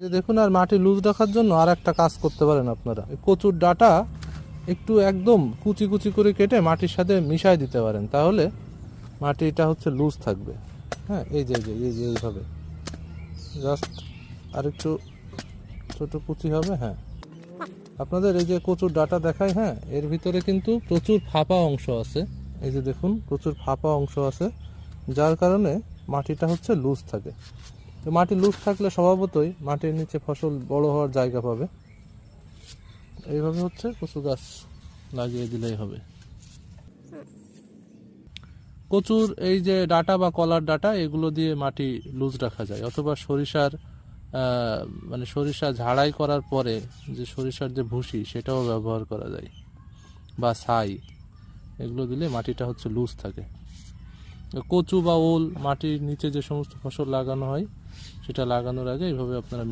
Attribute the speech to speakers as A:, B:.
A: যে দেখুন, আর মাটি লুজ রাখার জন্য আর একটা কাজ করতে পারেন আপনারা। কচুর ডাটা একটু একদম কুচি কুচি করে কেটে মাটির সাথে মিশাই দিতে পারেন, তাহলে মাটিটা হচ্ছে লুজ থাকবে। হ্যাঁ এই যে এই যে এইভাবে। জাস্ট আর একটু ছোট কুচি হবে হ্যাঁ। আপনাদের এই যে কচুর ডাটা দেখায় হ্যাঁ এর ভিতরে কিন্তু প্রচুর ফাঁপা অংশ আছে। এই যে দেখুন, প্রচুর ফাঁপা অংশ আছে, যার কারণে মাটিটা হচ্ছে লুজ থাকে। তো মাটি লুজ থাকলে স্বভাবতই মাটির নিচে ফসল বড় হওয়ার জায়গা পাবে। এইভাবে হচ্ছে কচু গাছ লাগিয়ে দিলেই হবে। কচুর এই যে ডাটা বা কলার ডাটা, এগুলো দিয়ে মাটি লুজ রাখা যায়। অথবা সরিষার মানে সরিষা ঝাড়াই করার পরে যে সরিষার যে ভুসি, সেটাও ব্যবহার করা যায়। বা ছাই, এগুলো দিলে মাটিটা হচ্ছে লুজ থাকে। কচু বা ওল, মাটির নিচে যে সমস্ত ফসল লাগানো হয়, সেটা লাগানোর আগে এইভাবে আপনারা